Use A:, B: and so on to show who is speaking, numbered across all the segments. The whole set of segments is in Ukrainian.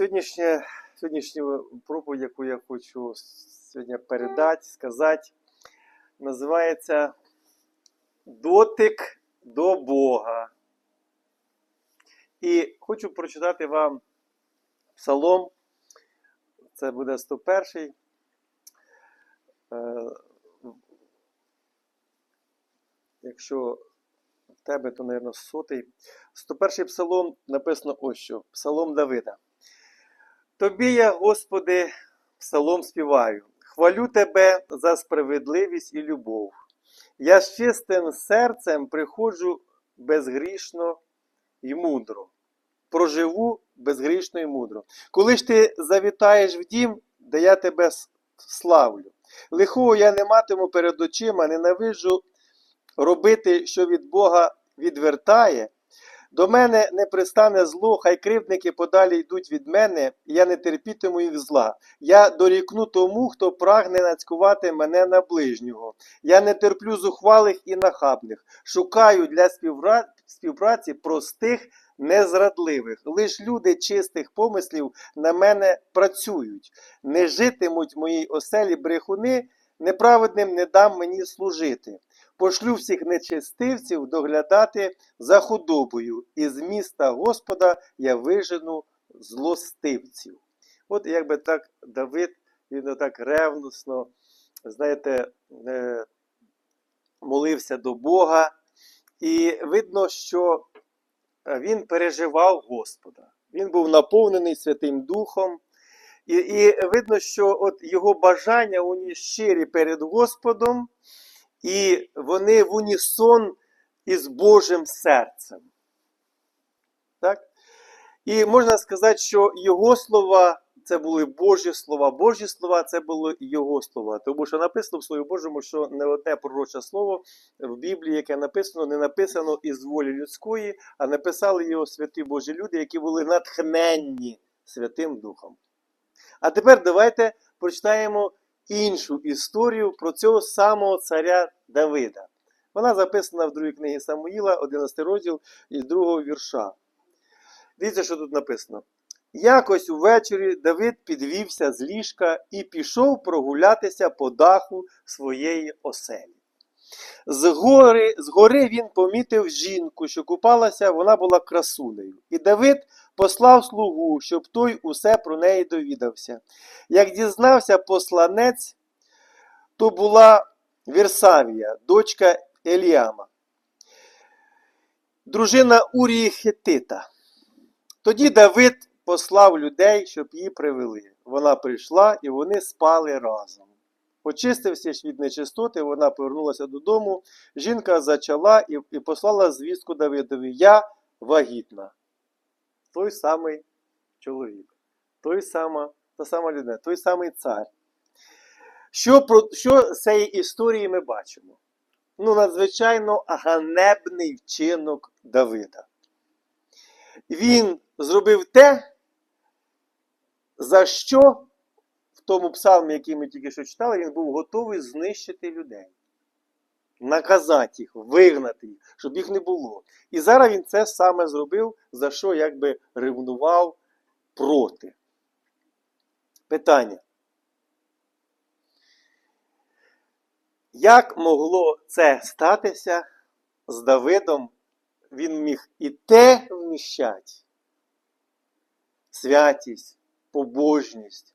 A: Сьогоднішня, сьогоднішню проповідь, яку я хочу сьогодні передати, сказати, називається Дотик до Бога. І хочу прочитати вам псалом. Це буде 101. Е, Якщо в тебе, то, мабуть, сотий. 101 псалом написано ось що. Псалом Давида. Тобі я, Господи, псалом співаю. Хвалю Тебе за справедливість і любов. Я з чистим серцем приходжу безгрішно і мудро. Проживу безгрішно і мудро. Коли ж ти завітаєш в дім, де я тебе славлю. Лихого я не матиму перед очима, ненавиджу робити, що від Бога відвертає. До мене не пристане зло, хай кривдники подалі йдуть від мене, я не терпітиму їх зла. Я дорікну тому, хто прагне нацькувати мене на ближнього. Я не терплю зухвалих і нахабних. Шукаю для співра- співпраці простих, незрадливих. Лиш люди чистих помислів на мене працюють. Не житимуть моїй оселі брехуни, неправедним не дам мені служити. Пошлю всіх нечестивців доглядати за худобою, і з міста Господа я вижену злостивців. От якби так Давид, він так ревносно, знаєте, е, молився до Бога. І видно, що він переживав Господа. Він був наповнений Святим Духом. І, і видно, що от його бажання вони щирі перед Господом, і вони в унісон із Божим серцем. Так? І можна сказати, що його слова це були Божі слова. Божі слова це були його слова. Тому що написано в Слові Божому, що не одне пророче слово в Біблії, яке написано, не написано із волі людської, а написали його святі Божі люди, які були натхненні Святим Духом. А тепер давайте прочитаємо іншу історію про цього самого царя Давида. Вона записана в другій книгі Самуїла, 11 розділ із другого вірша. Дивіться, що тут написано. Якось увечері Давид підвівся з ліжка і пішов прогулятися по даху своєї оселі. Згори, згори він помітив жінку, що купалася, вона була красунею. І Давид послав слугу, щоб той усе про неї довідався. Як дізнався посланець, то була Вірсавія, дочка Еліама, дружина Урії Хетита. Тоді Давид послав людей, щоб її привели. Вона прийшла і вони спали разом. Очистився ж від нечистоти, вона повернулася додому. Жінка зачала і, і послала звістку Давидові: Я вагітна. Той самий чоловік, той сама, та сама людина, той самий цар. Що, про, що з цієї історії ми бачимо? Ну, надзвичайно ганебний вчинок Давида. Він зробив те, за що в тому псалмі, який ми тільки що читали, він був готовий знищити людей, наказати їх, вигнати їх, щоб їх не було. І зараз він це саме зробив, за що якби ревнував проти. Питання. Як могло це статися з Давидом? Він міг і те вміщати. Святість, побожність,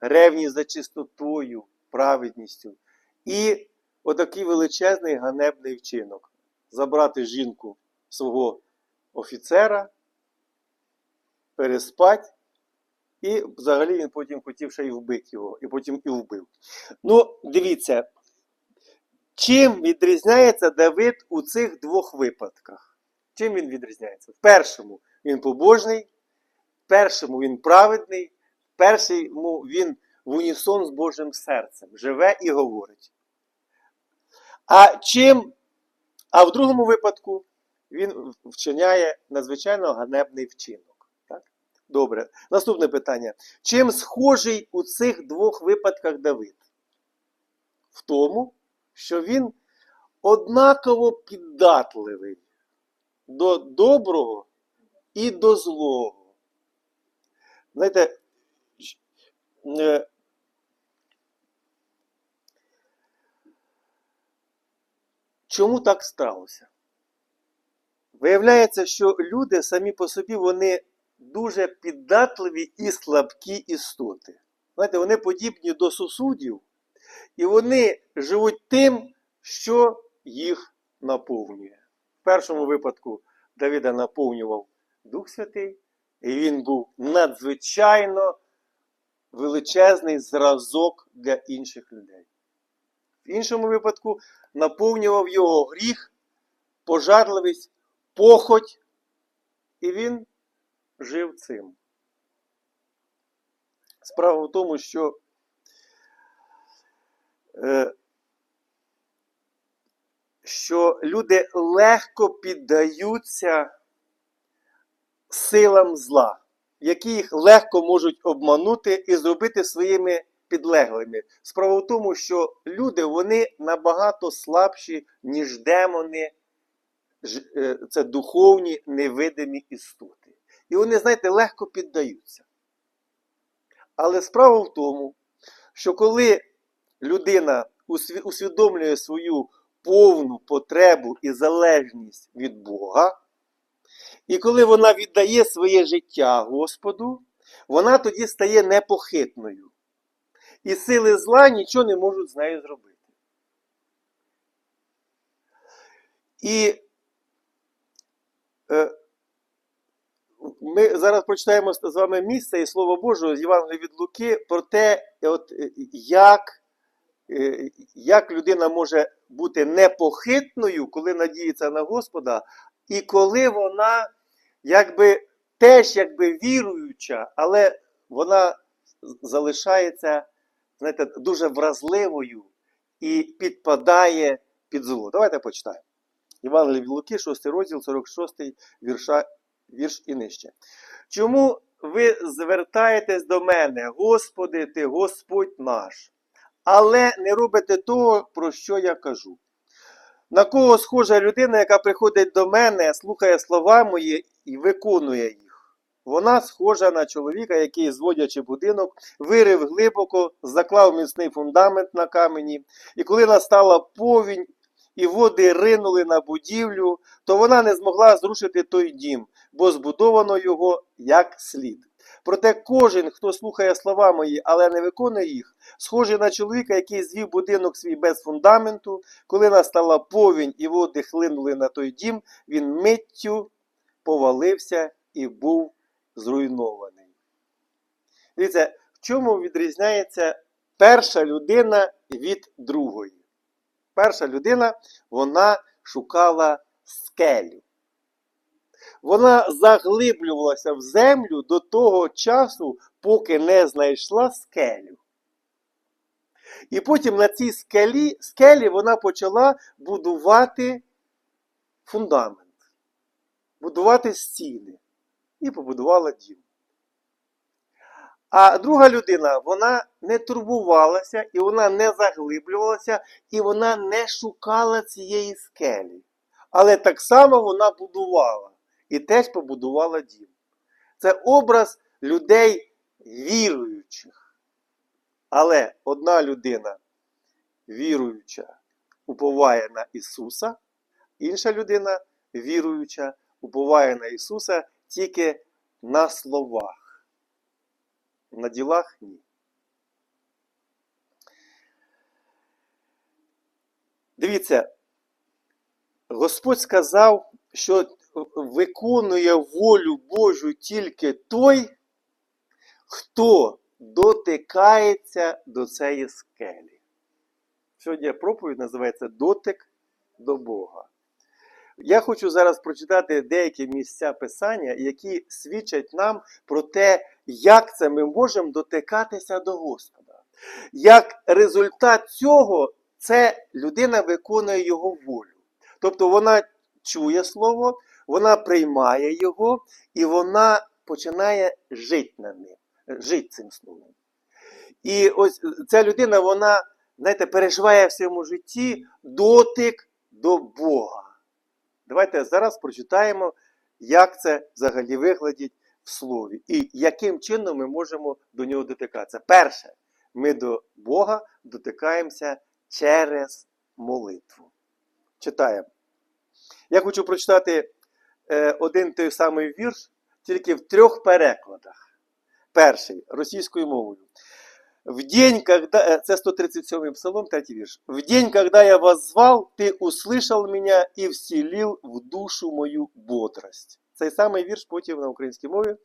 A: ревність за чистотою, праведністю. І отакий величезний ганебний вчинок. Забрати жінку свого офіцера, переспать, і взагалі він потім хотів ще й вбити його, і потім і вбив. Ну, дивіться, чим відрізняється Давид у цих двох випадках? Чим він відрізняється? В першому він побожний, в першому він праведний, в першому він в унісон з Божим серцем живе і говорить. А чим, а в другому випадку він вчиняє надзвичайно ганебний вчинок. Так? Добре. Наступне питання. Чим схожий у цих двох випадках Давид? В тому, що він однаково піддатливий до доброго і до злого. знаєте, е, чому так сталося? Виявляється, що люди самі по собі вони дуже піддатливі і слабкі істоти. Знаєте, вони подібні до сусудів, і вони живуть тим, що їх наповнює. В першому випадку Давида наповнював Дух Святий, і він був надзвичайно величезний зразок для інших людей. В іншому випадку наповнював його гріх, пожарливість, похоть, і він жив цим. Справа в тому, що що люди легко піддаються силам зла, які їх легко можуть обманути і зробити своїми підлеглими. Справа в тому, що люди вони набагато слабші, ніж демони, е, це духовні невидимі істоти. І вони, знаєте, легко піддаються. Але справа в тому, що коли людина усвідомлює свою повну потребу і залежність від Бога, і коли вона віддає своє життя Господу, вона тоді стає непохитною. І сили зла нічого не можуть з нею зробити. І е, ми зараз прочитаємо з вами місце і Слово Боже з Євангелія від Луки про те, от, як, як людина може бути непохитною, коли надіється на Господа, і коли вона якби теж якби віруюча, але вона залишається знаєте, дуже вразливою і підпадає під зло. Давайте почитаємо. Від Луки, 6 розділ, 46 вірша, вірш і нижче. Чому ви звертаєтесь до мене, Господи, ти Господь наш, але не робите того, про що я кажу? На кого схожа людина, яка приходить до мене, слухає слова мої і виконує їх? Вона схожа на чоловіка, який, зводячи будинок, вирив глибоко, заклав міцний фундамент на камені, і коли настала повінь, і води ринули на будівлю, то вона не змогла зрушити той дім, бо збудовано його як слід. Проте кожен, хто слухає слова мої, але не виконує їх, схожий на чоловіка, який звів будинок свій без фундаменту, коли настала повінь і води хлинули на той дім, він миттю повалився і був зруйнований. Дивіться, в чому відрізняється перша людина від другої? Перша людина, вона шукала скелю. Вона заглиблювалася в землю до того часу, поки не знайшла скелю. І потім на цій скелі, скелі вона почала будувати фундамент, будувати стіни і побудувала дім. А друга людина, вона не турбувалася, і вона не заглиблювалася, і вона не шукала цієї скелі. Але так само вона будувала і теж побудувала дім. Це образ людей віруючих. Але одна людина віруюча уповає на Ісуса, інша людина віруюча уповає на Ісуса тільки на словах. На ділах ні. Дивіться, Господь сказав, що виконує волю Божу тільки той, хто дотикається до цієї скелі. Сьогодні проповідь називається Дотик до Бога. Я хочу зараз прочитати деякі місця Писання, які свідчать нам про те, як це ми можемо дотикатися до Господа. Як результат цього, це людина виконує Його волю. Тобто вона чує Слово, вона приймає його і вона починає жити на ним, жити цим словом. І ось ця людина, вона, знаєте, переживає в своєму житті дотик до Бога. Давайте зараз прочитаємо, як це взагалі виглядить в слові. І яким чином ми можемо до нього дотикатися? Перше, ми до Бога дотикаємося через молитву. Читаємо. Я хочу прочитати один той самий вірш, тільки в трьох перекладах. Перший російською мовою. В день, когда... э, Це 137 псалом, третій вірш. В день, когда я вас звал, ты услышал меня и вселил в душу мою бодрость. Цей самий вірш потім на українській мові.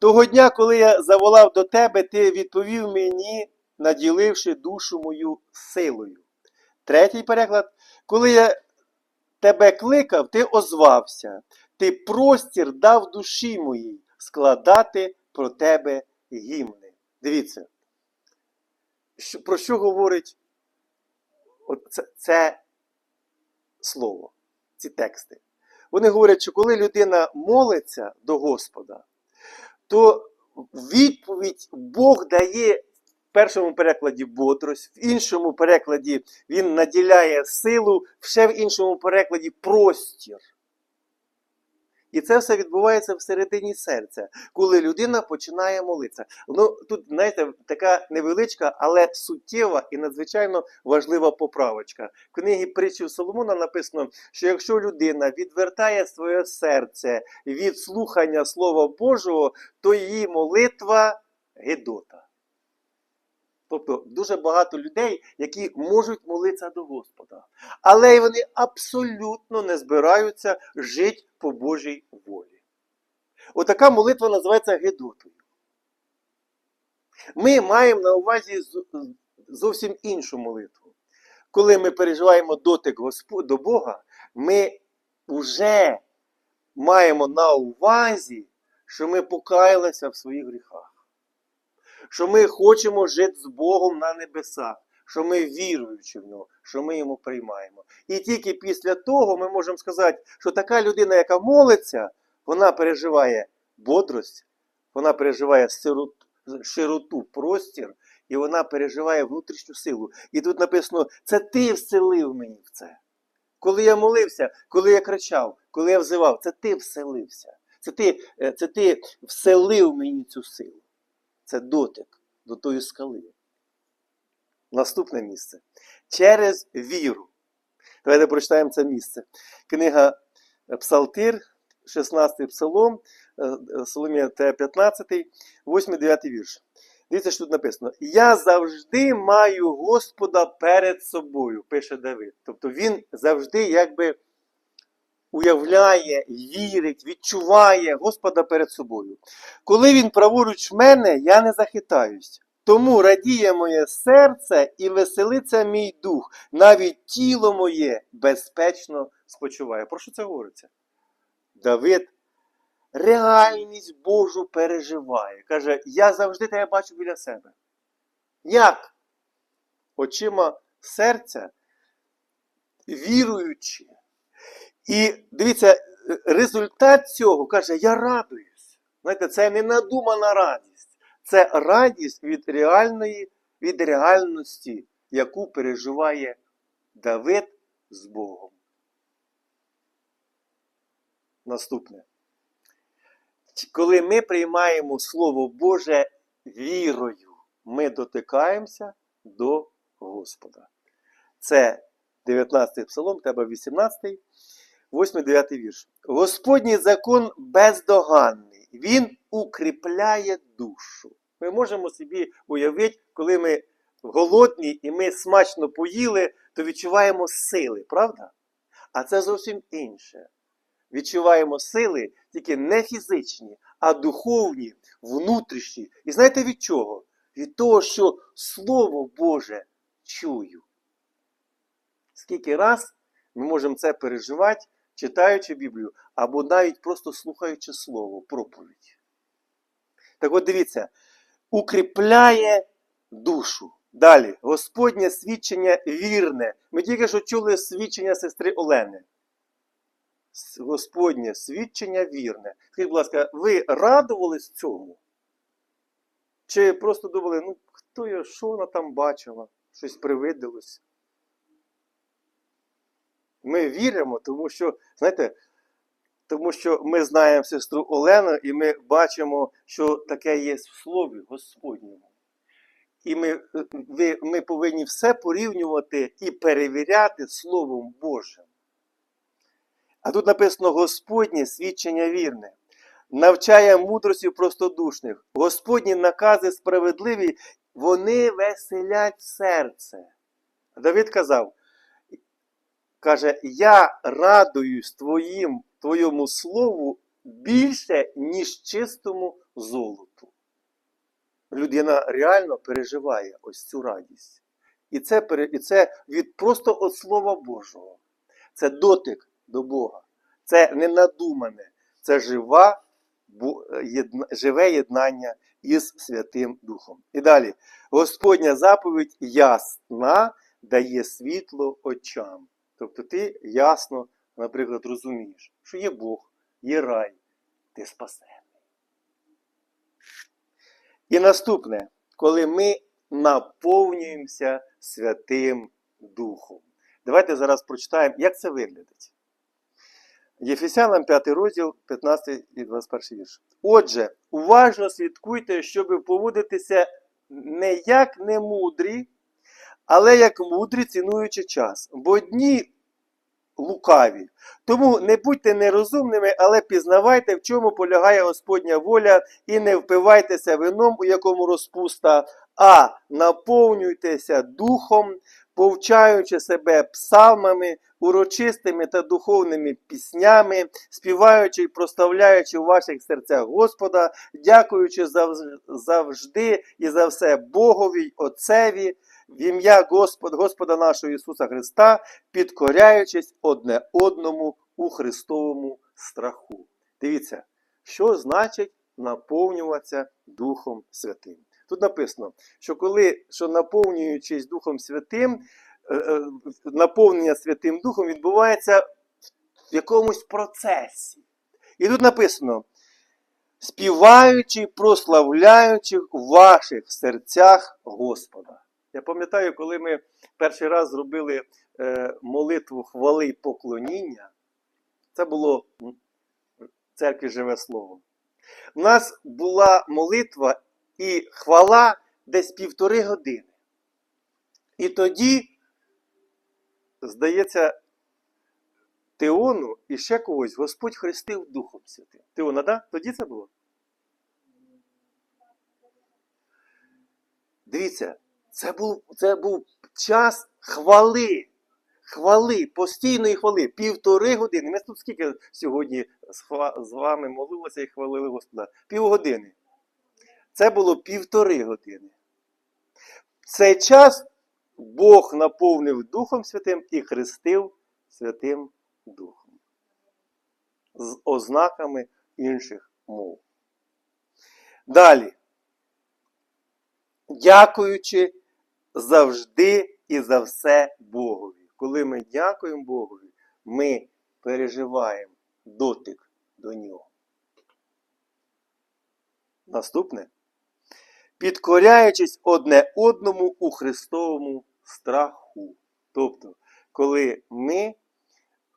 A: Того дня, коли я заволав до тебе, ти відповів мені, наділивши душу мою силою. Третій переклад. Коли я тебе кликав, ти озвався, ти простір дав душі моїй складати про тебе гімни. Дивіться, про що говорить це, це слово, ці тексти. Вони говорять, що коли людина молиться до Господа, то відповідь Бог дає в першому перекладі бодрость, в іншому перекладі він наділяє силу, ще в іншому перекладі простір. І це все відбувається всередині серця, коли людина починає молитися. Ну тут, знаєте, така невеличка, але суттєва і надзвичайно важлива поправочка. В книгі притчів Соломона написано, що якщо людина відвертає своє серце від слухання Слова Божого, то її молитва гидота. Тобто дуже багато людей, які можуть молитися до Господа, але й вони абсолютно не збираються жити по Божій волі. Отака молитва називається Гедотою. Ми маємо на увазі зовсім іншу молитву. Коли ми переживаємо дотик Госпо- до Бога, ми вже маємо на увазі, що ми покаялися в своїх гріхах що ми хочемо жити з Богом на небесах, що ми віруючи в нього, що ми йому приймаємо. І тільки після того ми можемо сказати, що така людина, яка молиться, вона переживає бодрость, вона переживає широту, простір, і вона переживає внутрішню силу. І тут написано: це ти вселив мені в це. Коли я молився, коли я кричав, коли я взивав, це ти вселився. Це ти, е, це ти вселив мені цю силу це дотик до тої скали. Наступне місце. Через віру. Давайте прочитаємо це місце. Книга Псалтир, 16 псалом, е, Соломія Т. 15, 8-9 вірш. Дивіться, що тут написано. Я завжди маю Господа перед собою, пише Давид. Тобто він завжди якби уявляє, вірить, відчуває Господа перед собою. Коли він праворуч мене, я не захитаюсь. Тому радіє моє серце і веселиться мій дух, навіть тіло моє безпечно спочиває. Про що це говориться? Давид реальність Божу переживає. Каже, я завжди тебе бачу біля себе. Як? Очима серця, віруючи. І дивіться, результат цього каже, я радуюсь. Знаєте, це не надумана радість. Це радість від реальної, від реальності, яку переживає Давид з Богом. Наступне. Коли ми приймаємо Слово Боже вірою, ми дотикаємося до Господа. Це 19 й псалом, тебе 18, 8-9 вірш. Господній закон бездоганний, він укріпляє душу. Ми можемо собі уявити, коли ми голодні і ми смачно поїли, то відчуваємо сили, правда? А це зовсім інше. Відчуваємо сили тільки не фізичні, а духовні, внутрішні. І знаєте від чого? Від того, що Слово Боже чую. Скільки раз ми можемо це переживати, читаючи Біблію, або навіть просто слухаючи Слово, проповідь. Так от дивіться, укріпляє душу. Далі, Господнє свідчення вірне. Ми тільки що чули свідчення сестри Олени. Господнє свідчення вірне. Скажіть, будь ласка, ви радувались цьому? Чи просто думали, ну хто його, що вона там бачила? Щось привиділось? Ми віримо, тому що, знаєте, тому що ми знаємо сестру Олену, і ми бачимо, що таке є в Слові Господньому. І ми, ви, ми повинні все порівнювати і перевіряти Словом Божим. А тут написано Господнє свідчення вірне, навчає мудрості простодушних. Господні накази справедливі, вони веселять серце. Давид казав, каже, я радуюсь твоїм, твоєму слову більше, ніж чистому золоту. Людина реально переживає ось цю радість. І це, і це від просто від Слова Божого. Це дотик до Бога. Це не надумане, це жива, живе єднання із Святим Духом. І далі. Господня заповідь ясна дає світло очам. Тобто ти ясно, наприклад, розумієш, що є Бог, є рай, ти спасений. І наступне, коли ми наповнюємося Святим Духом. Давайте зараз прочитаємо, як це виглядить. Єфесянам 5 розділ, 15 і 21 вірш. Отже, уважно слідкуйте, щоб поводитися не як немудрі, але як мудрі, цінуючи час. Бо дні лукаві. Тому не будьте нерозумними, але пізнавайте, в чому полягає Господня воля, і не впивайтеся вином, у якому розпуста, а наповнюйтеся духом, повчаючи себе псалмами, урочистими та духовними піснями, співаючи і проставляючи у ваших серцях Господа, дякуючи завж- завжди і за все Богові Отцеві, в ім'я Господа, Господа нашого Ісуса Христа, підкоряючись одне одному у Христовому страху. Дивіться, що значить наповнюватися Духом Святим. Тут написано, що коли що наповнюючись Духом Святим, е, е, наповнення Святим Духом відбувається в якомусь процесі. І тут написано: співаючи, прославляючи в ваших серцях Господа. Я пам'ятаю, коли ми перший раз зробили е, молитву хвали поклоніння, це було церкві живе слово. У нас була молитва і хвала десь півтори години. І тоді, здається, Теону і ще когось Господь хрестив Духом Святим. Теона, да? Тоді це було? Дивіться, це був, це був час хвали. Хвали, постійної хвали, півтори години. Ми тут скільки сьогодні з вами молилися і хвалили Господа? Півгодини. Це було півтори години. Цей час Бог наповнив Духом Святим і хрестив Святим Духом. З ознаками інших мов. Далі. Дякуючи завжди і за все Богові. Коли ми дякуємо Богові, ми переживаємо дотик до нього. Наступне. Підкоряючись одне одному у Христовому страху. Тобто, коли ми,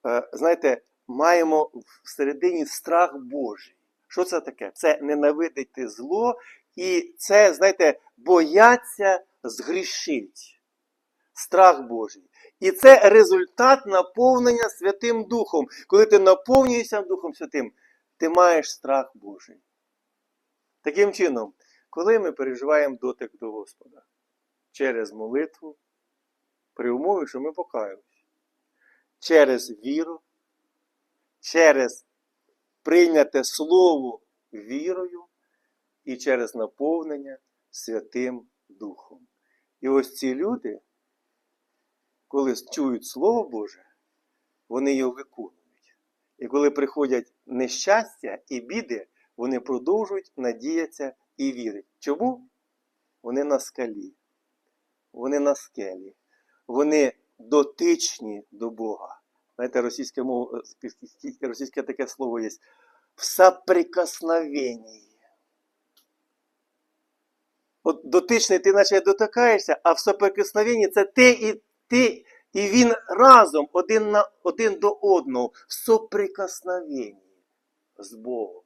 A: е, знаєте, маємо всередині страх Божий. Що це таке? Це ненавидити зло і це, знаєте, бояться згрішить. Страх Божий. І це результат наповнення Святим Духом. Коли ти наповнюєшся Духом Святим, ти маєш страх Божий. Таким чином, коли ми переживаємо дотик до Господа через молитву, при умові, що ми покаємось, через віру, через прийняте слово вірою і через наповнення Святим Духом. І ось ці люди, коли чують Слово Боже, вони його виконують. І коли приходять нещастя і біди, вони продовжують надіятися і вірити. Чому? Вони на скалі, вони на скелі, вони дотичні до Бога. Знаєте, російське, мов... російське таке слово є в соприкосновенні. От дотичний ти наче дотикаєшся, а в соприкосновенні це ти і ти, і він разом один, на, один до одного в соприкосновенні. з Богом,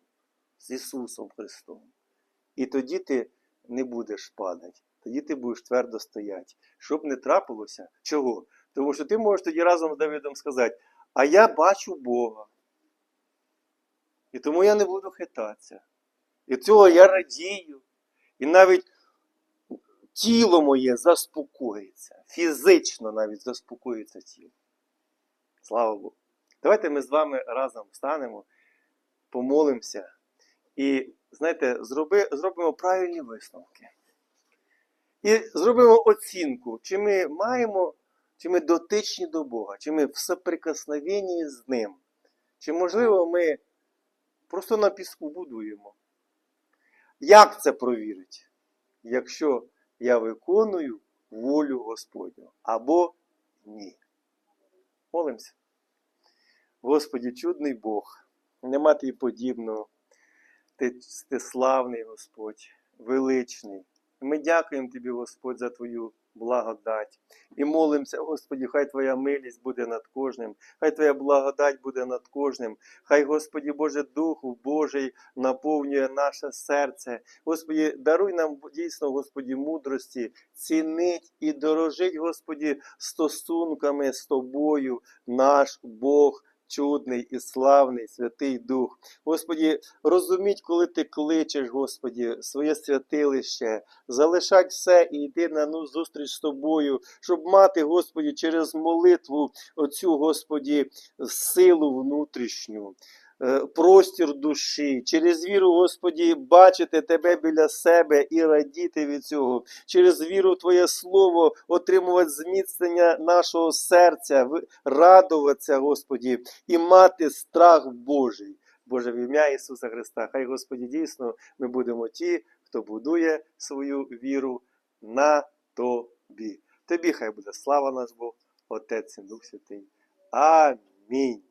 A: з Ісусом Христом. І тоді ти не будеш падати, тоді ти будеш твердо стояти. Щоб не трапилося, чого? Тому що ти можеш тоді разом з Давидом сказати, а я бачу Бога. І тому я не буду хитатися. І цього я радію. І навіть тіло моє заспокоїться. Фізично навіть заспокоїться тіло. Слава Богу. Давайте ми з вами разом встанемо, помолимося і, знаєте, зроби, зробимо правильні висновки. І зробимо оцінку, чи ми маємо, чи ми дотичні до Бога, чи ми в соприкосновенні з Ним. Чи, можливо, ми просто на піску будуємо. Як це провірити? Якщо я виконую волю Господню або ні. Молимося. Господі, чудний Бог, нема тобі подібного. Ти, ти славний Господь, величний. Ми дякуємо Тобі, Господь, за Твою благодать. І молимося, Господі, хай Твоя милість буде над кожним, хай Твоя благодать буде над кожним. Хай, Господі Боже, Духу Божий наповнює наше серце. Господі, даруй нам дійсно, Господі, мудрості, цінить і дорожить, Господі, стосунками з Тобою, наш Бог. Чудний і славний Святий Дух. Господі, розуміть, коли ти кличеш, Господі, своє святилище, залишать все і йти на ну, зустріч з тобою, щоб мати, Господі, через молитву оцю, Господі, силу внутрішню. Е, Простір душі, через віру, Господі, бачити Тебе біля себе і радіти від цього, через віру в Твоє Слово отримувати зміцнення нашого серця, радуватися, Господі, і мати страх Божий. Боже, в ім'я Ісуса Христа. Хай, Господі, дійсно ми будемо ті, хто будує свою віру на Тобі. Тобі хай буде слава наш Бог, Отець і Дух Святий. Амінь.